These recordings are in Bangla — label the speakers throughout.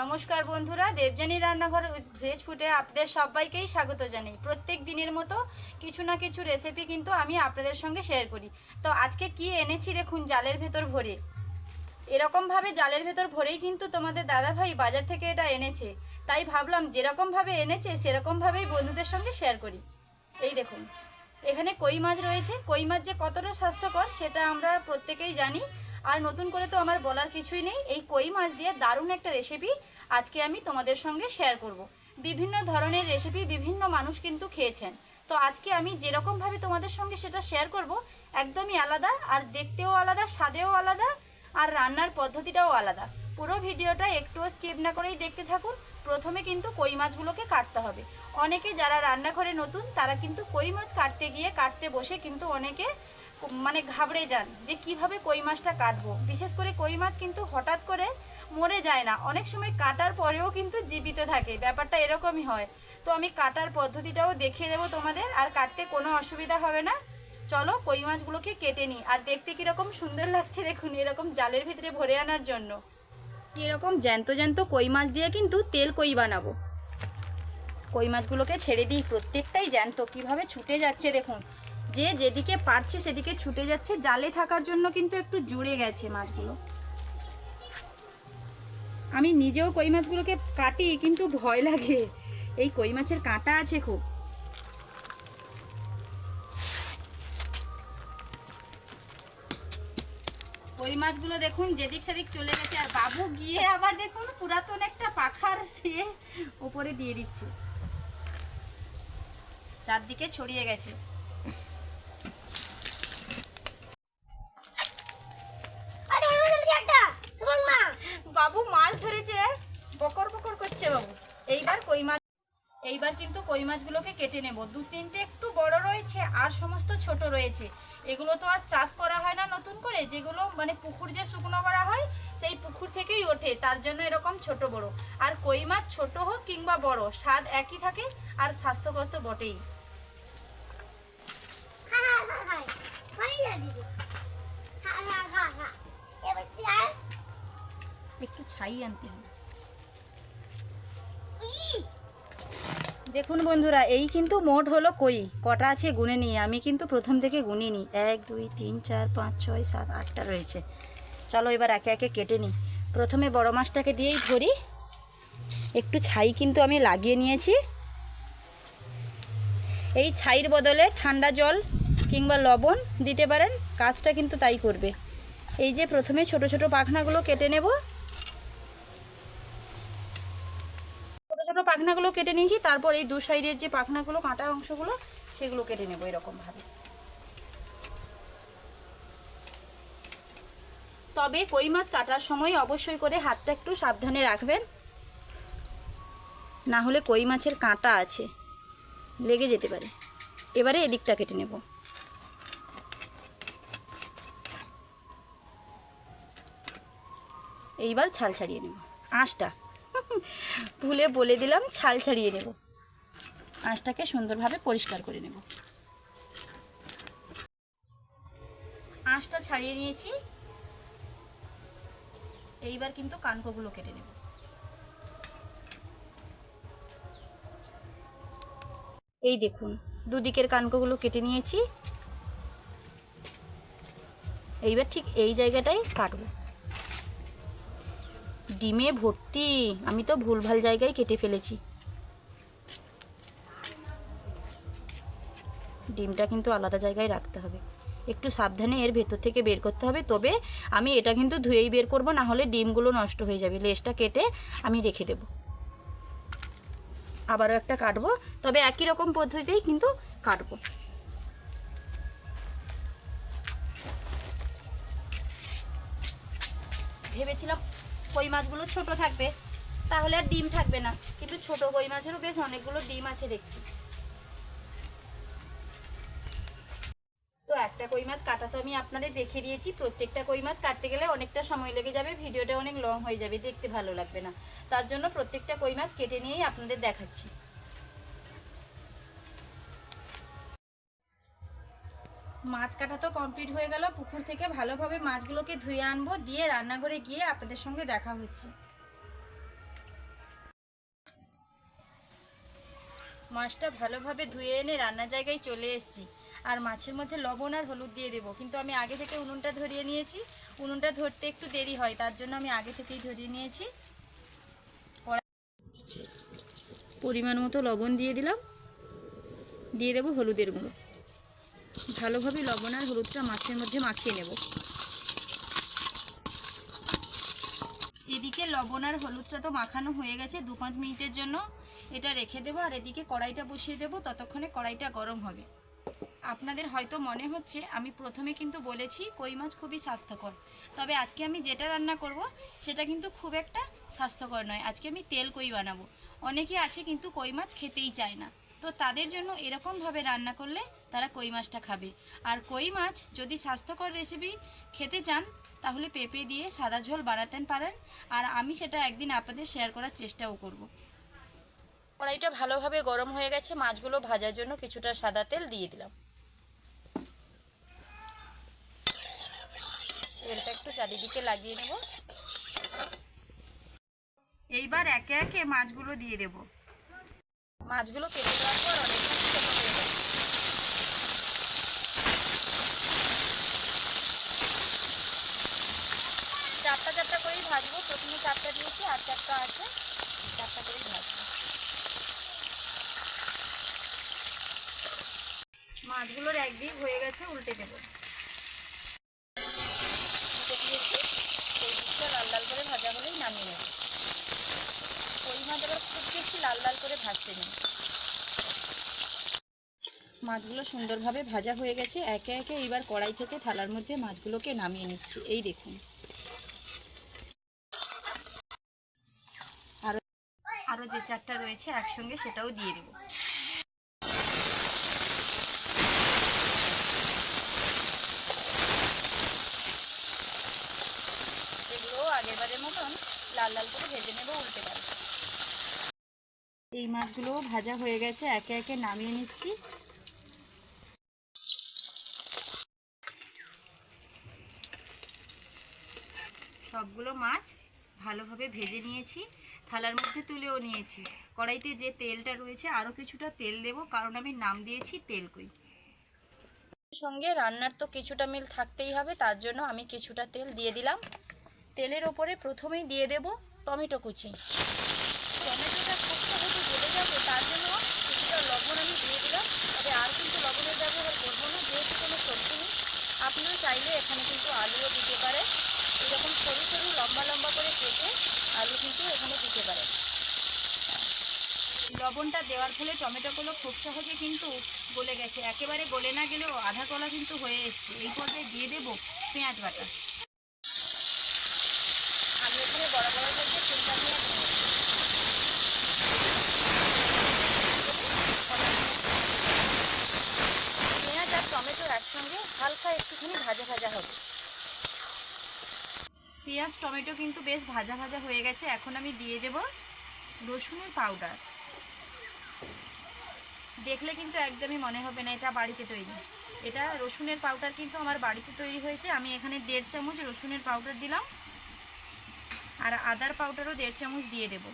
Speaker 1: নমস্কার বন্ধুরা, দেবযানী রান্নাঘর ভেজ ফুটে আপনাদের সবাইকেই স্বাগত জানাই। প্রত্যেক দিনের মতো কিছু না কিছু রেসিপি কিন্তু আমি আপনাদের সঙ্গে শেয়ার করি। তো আজকে কি এনেছি দেখুন জালের ভেতর ভরে। এরকমভাবে জালের ভেতর ভরেই কিন্তু তোমাদের দাদাভাই বাজার থেকে এটা এনেছে। তাই ভাবলাম যেরকমভাবে এনেছে, সেরকমভাবেই বন্ধুদের সঙ্গে শেয়ার করি। এই দেখুন, এখানে কই মাছ রয়েছে। কই মাছ যে কতটা স্বাস্থ্যকর, সেটা আমরা প্রত্যেকেই জানি। আর নতুন করে তো আমার বলার কিছুই নেই। এই কই মাছ দিয়ে দারুণ একটা রেসিপি আজকে আমি তোমাদের সঙ্গে শেয়ার করব। বিভিন্ন ধরনের রেসিপি বিভিন্ন মানুষ কিন্তু খেয়েছেন। তো আজকে আমি যেরকমভাবে তোমাদের সঙ্গে সেটা শেয়ার করব, একদমই আলাদা আর দেখতেও আলাদা, স্বাদেও আলাদা আর রান্নার পদ্ধতিটাও আলাদা। পুরো ভিডিওটা একটুও স্কিপ না করেই দেখতে থাকুন। প্রথমে কিন্তু কই মাছগুলোকে কাটতে হবে। অনেকে যারা রান্নাঘরে নতুন, তারা কিন্তু কই মাছ কাটতে গিয়ে কাটতে বসে কিন্তু অনেকে মানে ঘাবড়ে যান যে কীভাবে কই মাছটা কাটবো। বিশেষ করে কই মাছ কিন্তু হঠাৎ করে মরে যায় না। অনেক সময় কাটার পরেও কিন্তু জীবিত থাকে। ব্যাপারটা এরকমই হয়। তো আমি কাটার পদ্ধতিটাও দেখিয়ে দেবো তোমাদের। আর কাটতে কোনো অসুবিধা হবে না। চলো কই মাছগুলোকে কেটে নিই। আর দেখতে কীরকম সুন্দর লাগছে দেখুন, এরকম জালের ভিতরে ভরে আনার জন্য। এরকম জ্যান্ত জ্যান্ত কই মাছ দিয়ে কিন্তু তেল কই বানাবো। কই মাছগুলোকে ছেড়ে দিই। প্রত্যেকটাই জ্যান্ত। কীভাবে ছুটে যাচ্ছে দেখুন। যে যেদিকে পারছে সেদিকে ছুটে যাচ্ছে। জালে থাকার জন্য কিন্তু একটু জুড়ে গেছে মাছগুলো। আমি নিজেও কই মাছগুলোকে কাটি, কিন্তু ভয় লাগে। এই কই মাছের কাঁটা আছে খুব। কই মাছগুলো দেখুন, যেদিক সেদিক চলে গেছে। আর বাবু গিয়ে আবার দেখুন, পুরাতন একটা পাখার সে উপরে দিয়ে দিচ্ছে। চারদিকে ছড়িয়ে গেছে
Speaker 2: আরে আমার কাছে একটা তোমার মা
Speaker 1: বাবু মাছ ধরেছে বকর বকর করছে বাবু এইবার কই মাছ এইবার কিন্তু কই মাছগুলোকে কেটে নেব। দু, তিনটে একটু বড় রয়েছে, আর সমস্ত ছোট রয়েছে। এগুলো তো আর চাষ করা হয় না নতুন করে, যেগুলো মানে পুকুর যে শুকনো করা হয়, সেই পুকুর থেকেই ওঠে, তার জন্য এরকম ছোট বড়। আর কই মাছ ছোট হোক কিংবা বড়, স্বাদ একই থাকে আর স্বাস্থ্যকর তো বটেই।
Speaker 2: এবার
Speaker 1: একটু ছাই আনতে হবে। দেখুন বন্ধুরা, এই কিন্তু মোট হলো কই? কটা আছে গুনে নিই আমি কিন্তু প্রথম থেকে গুনে নিই। এক, দুই, তিন, চার, পাঁচ, ছয়, সাত, আটটা রয়েছে। চলো এবার একে একে কেটে নিই। প্রথমে বড় মাছটাকে দিয়েই ধরি। একটু ছাই কিন্তু আমি লাগিয়ে নিয়েছি। এই ছাইয়ের বদলে ঠান্ডা জল কিংবা লবণ দিতে পারেন, কাজটা কিন্তু তাই করবে। এই যে প্রথমে ছোট ছোট পাখনাগুলো কেটে নেব। ছোট পাখনাগুলো কেটে নিয়েছি, তারপর এই দু সাইডের যে পাখনাগুলো, কাঁটা অংশগুলো, সেগুলো কেটে নেব এরকম ভাবে তবে কই মাছ কাটার সময় অবশ্যই করে হাতটা একটু সাবধানে রাখবেন। না হলে কই মাছের কাঁটা আছে, লেগে যেতে পারে। এবারে এদিকটা কেটে নেব। এইবার ছাল ছাড়িয়ে নেব। আঁশটা। ভুলে বলে দিলাম, ছাল ছাড়িয়ে নেব। আঁশটাকে সুন্দরভাবে পরিষ্কার করে নেব। আঁশটা ছাড়িয়ে নিয়েছি। এইবার কিন্তু কানকোগুলো কেটে নেব। এই দেখুন, দুদিকের কানকোগুলো কেটে নিয়েছি। এইবার ঠিক এই জায়গাটাই কাটবো। ডিমে ভর্তি। আমি তো ভুলভাল জায়গায় কেটে ফেলেছি। ডিমটা কিন্তু আলাদা জায়গায় রাখতে হবে। একটু সাবধানে এর ভেতর থেকে বের করতে হবে। তবে আমি এটা কিন্তু ধুয়েই বের করব, না হলে ডিমগুলো নষ্ট হয়ে যাবে। লেজটা কেটে আমি রেখে দেব। আবারও একটা কাটবো। তবে একই রকম পদ্ধতিতেই কিন্তু কাটবো। ভেবেছিলাম কই মাছগুলো ছোট থাকবে, তাহলে আর ডিম থাকবে না। কিন্তু ছোট কই মাছেরও বেশ অনেকগুলো ডিম আছে দেখছি। তো একটা কই মাছ কাটা তো আমি আপনাদের দেখে দিয়েছি। প্রত্যেকটা কই মাছ কাটতে গেলে অনেকটা সময় লেগে যাবে, ভিডিওটা অনেক লং হয়ে যাবে, দেখতে ভালো লাগবে না। তার জন্য প্রত্যেকটা কই মাছ কেটে নিয়েই আপনাদের দেখাচ্ছি। মাছ কাটা তো কমপ্লিট হয়ে গেল। পুকুর থেকে ভালোভাবে মাছগুলোকে ধুয়ে আনব, দিয়ে রান্নাঘরে গিয়ে আপনাদের সঙ্গে দেখা হচ্ছে। মাছটা ভালোভাবে ধুয়ে এনে রান্নার জায়গায় চলে এসেছি। আর মাছের মধ্যে লবণ আর হলুদ দিয়ে দেবো। কিন্তু আমি আগে থেকে উনুনটা ধরিয়ে নিয়েছি। উনুনটা ধরতে একটু দেরি হয়, তার জন্য আমি আগে থেকেই ধরিয়ে নিয়েছি। পরিমাণ মতো লবণ দিয়ে দিলাম। দিয়ে দেবো হলুদের গুঁড়ো। ভালোভাবে লবণ আর হলুদটা মাছের মধ্যে মাখিয়ে নেব। এদিকে লবণ আর হলুদটা তো মাখানো হয়ে গেছে, দু পাঁচ মিনিটের জন্য এটা রেখে দেবো, আর এদিকে কড়াইটা বসিয়ে দেবো, ততক্ষণে কড়াইটা গরম হবে। আপনাদের হয়তো মনে হচ্ছে, আমি প্রথমে কিন্তু বলেছি কই মাছ খুবই স্বাস্থ্যকর, তবে আজকে আমি যেটা রান্না করব, সেটা কিন্তু খুব একটা স্বাস্থ্যকর নয়। আজকে আমি তেল কই বানাবো। অনেকে আছে কিন্তু কই মাছ খেতেই চায় না। তো তাদের জন্য এরকমভাবে রান্না করলে তারা কই মাছটা খাবে। আর কই মাছ যদি স্বাস্থ্যকর রেসিপি খেতে চান, তাহলে পেঁপে দিয়ে সাদা ঝোল বানাতে পারেন। আর আমি সেটা একদিন আপনাদের শেয়ার করার চেষ্টাও করব। কড়াইটা ভালোভাবে গরম হয়ে গেছে, মাছগুলো ভাজার জন্য কিছুটা সাদা তেল দিয়ে দিলাম। তেলটা একটু চারিদিকে লাগিয়ে নেব। এইবার একে একে মাছগুলো দিয়ে দেব। মাছগুলো কেটে দেওয়ার পর অনেকটা ছোট হয়ে যাবে চারটা চারটা করেই ভাজবো। প্রথমে চারটা দিয়েছি, আর চারটা আছে। চারটা করেই ভাজবো। মাছগুলোর একদিক হয়ে গেছে, উল্টে দেবো। লাল লাল করে ভাজা হলেই নামিয়ে মাছ আবার লাল লাল করে ভাজতে মাছগুলো সুন্দরভাবে ভাজা হয়ে গেছে। একে একে এবার কড়াই থেকে থালার মধ্যে মাছগুলোকে নামিয়ে নিচ্ছি। এই দেখুন। আরও যে চারটা রয়েছে একসঙ্গে সেটাও দিয়ে দেবো। আগেরবারের মতন লাল লাল করে ভেজে নেব উল্টে পারব এই মাছগুলো ভাজা হয়ে গেছে, একে একে নামিয়ে নিচ্ছি। সবগুলো মাছ ভালোভাবে ভেজে নিয়েছি। থালার মধ্যে তুলেও নিয়েছি। কড়াইতে যে তেলটা রয়েছে আরও কিছুটা তেল দেব, কারণ আমি নাম দিয়েছি তেল কই। সঙ্গে রান্নার তো কিছুটা মিল থাকতেই হবে, তার জন্য আমি কিছুটা তেল দিয়ে দিলাম। তেলের ওপরে প্রথমেই দিয়ে দেব টমেটো কুচি। টমেটোটা খুব সহজে গলে যাবে, তার জন্য কিছুটা লবণ আমি দিয়ে দিলাম। তবে আর কিন্তু লবণের ব্যবহার করব না, যেহেতু কোনো সবজি নেই। আপনারা চাইলে এখানে কিন্তু আলুও দিতে পারেন। এরকম সরু সরু লম্বা লম্বা করে কেটে আলু কিন্তু এখানে দিতে পারেন। লবণটা দেওয়ার ফলে টমেটোগুলো খুব সহজে কিন্তু গলে গেছে। একেবারে গলে না গেলেও আধা কলা কিন্তু হয়ে এসছে। এই পর্যায়ে দিয়ে দেব পেঁয়াজ বাটা। আমি এখানে বড় বড় পেঁয়াজ আর টমেটো একসঙ্গে হালকা একটুখানি ভাজা ভাজা হবে। পেঁয়াজ, টমেটো কিন্তু বেশ ভাজা ভাজা হয়ে গেছে। এখন আমি দিয়ে দেব রসুনের পাউডার দেখলে কিন্তু একদমই মনে হবে না, এটা বাড়িতে তৈরি। এটা রসুনের পাউডার কিন্তু আমার বাড়িতে তৈরি হয়েছে। আমি এখানে দেড় চামচ রসুনের পাউডার দিলাম। আর আদার পাউডারও দেড় চামচ দিয়ে দেব।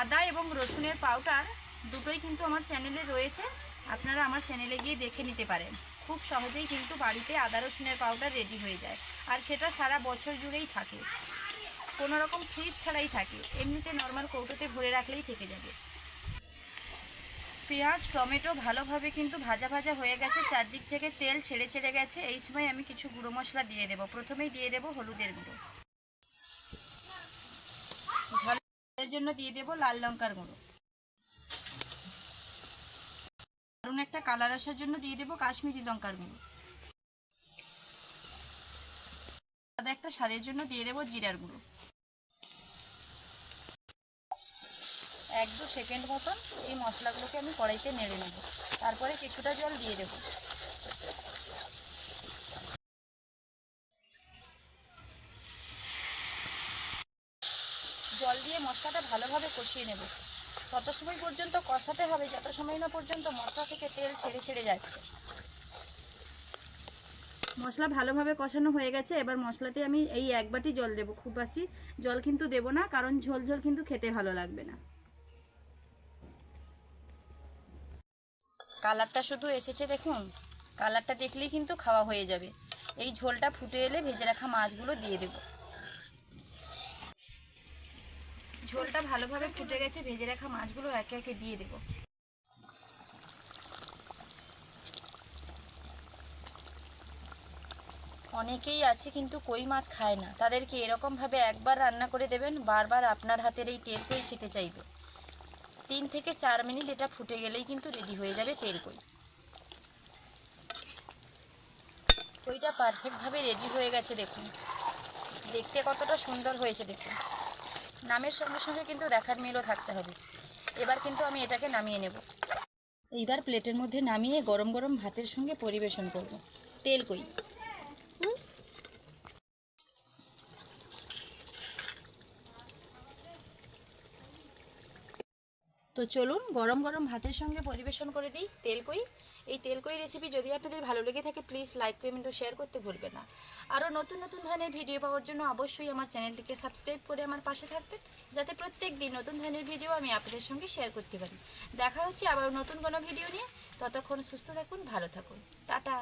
Speaker 1: আদা এবং রসুনের পাউডার দুটোই কিন্তু আমার চ্যানেলে রয়েছে। আপনারা আমার চ্যানেলে গিয়ে দেখে নিতে পারেন। খুব সহজেই কিন্তু বাড়িতে আদা রসুনের পাউডার রেডি হয়ে যায়। আর সেটা সারা বছর জুড়েই থাকে। কোনো রকম ফ্রিজ ছাড়াই থাকে। এমনিতে নর্মাল কৌটোতে ভরে রাখলেই থেকে যাবে। পেঁয়াজ, টমেটো ভালোভাবে কিন্তু ভাজা ভাজা হয়ে গেছে। চারদিক থেকে তেল ছেড়ে ছেড়ে গেছে। এই সময় আমি কিছু গুঁড়ো মশলা দিয়ে দেবো। প্রথমেই দিয়ে দেবো হলুদের গুঁড়ো। ঝালের জন্য দিয়ে দেবো লাল লঙ্কার গুঁড়ো। দারুণ একটা কালার আসার জন্য দিয়ে দেবো কাশ্মীরি লঙ্কার গুঁড়ো। আদা একটা স্বাদের জন্য দিয়ে দেবো জিরার গুঁড়ো। এক দু সেকেন্ড মতন এই মশলাগুলোকে আমি কড়াইতে নেড়ে নেব। তারপরে কিছুটা জল দিয়ে দেব। জল দিয়ে মশলাটা ভালোভাবে কষিয়ে নেব। তত সময় পর্যন্ত কষাতে হবে যত সময় না পর্যন্ত মশলা থেকে তেল ছেড়ে ছেড়ে যাচ্ছে। মশলা ভালোভাবে কষানো হয়ে গেছে এবার মশলাতে আমি এই এক বাটি জল দেব। খুব বেশি জল কিন্তু দেব না কারণ ঝোল ঝোল কিন্তু খেতে ভালো লাগবে না। কালারটা শুধু এসেছে দেখুন কালারটা দেখলেই কিন্তু খাওয়া হয়ে যাবে। এই ঝোলটা ফুটে এলে ভেজে রাখা মাছগুলো দিয়ে দেব। ঝোলটা ভালোভাবে ফুটে গেছে, ভেজে রাখা মাছগুলো একে একে দিয়ে দেব। অনেকেই আছে কিন্তু কই মাছ খায় না। তাদেরকে এরকমভাবে একবার রান্না করে দেবেন, বারবার আপনার হাতের এই তেল কই খেতে চাইবে। তিন থেকে চার মিনিট এটা ফুটে গেলেই কিন্তু রেডি হয়ে যাবে তেল কই। কইটা পারফেক্টভাবে রেডি হয়ে গেছে দেখুন। দেখতে কতটা সুন্দর হয়েছে দেখুন। নামের সঙ্গে সঙ্গে কিন্তু দেখার মিলও থাকতে হবে। এবার কিন্তু আমি এটাকে নামিয়ে নেব। এইবার প্লেটের মধ্যে নামিয়ে গরম গরম ভাতের সঙ্গে পরিবেশন করব। তেল কই। তো চলুন গরম গরম ভাতের সঙ্গে পরিবেশন করে দিই তেলকই এই তেলকই রেসিপি যদি আপনাদের ভালো লেগে থাকে প্লিজ লাইক কমেন্ট ও শেয়ার করতে ভুলবেন না। আরও নতুন নতুন ধরনের ভিডিও পাওয়ার জন্য অবশ্যই আমার চ্যানেলটিকে সাবস্ক্রাইব করে আমার পাশে থাকবেন, যাতে প্রত্যেক দিন নতুন ধরনের ভিডিও আমি আপনাদের সঙ্গে শেয়ার করতে পারি। দেখা হচ্ছে আবার নতুন কোনো ভিডিও নিয়ে। ততক্ষণ সুস্থ থাকুন, ভালো থাকুন। টাটা।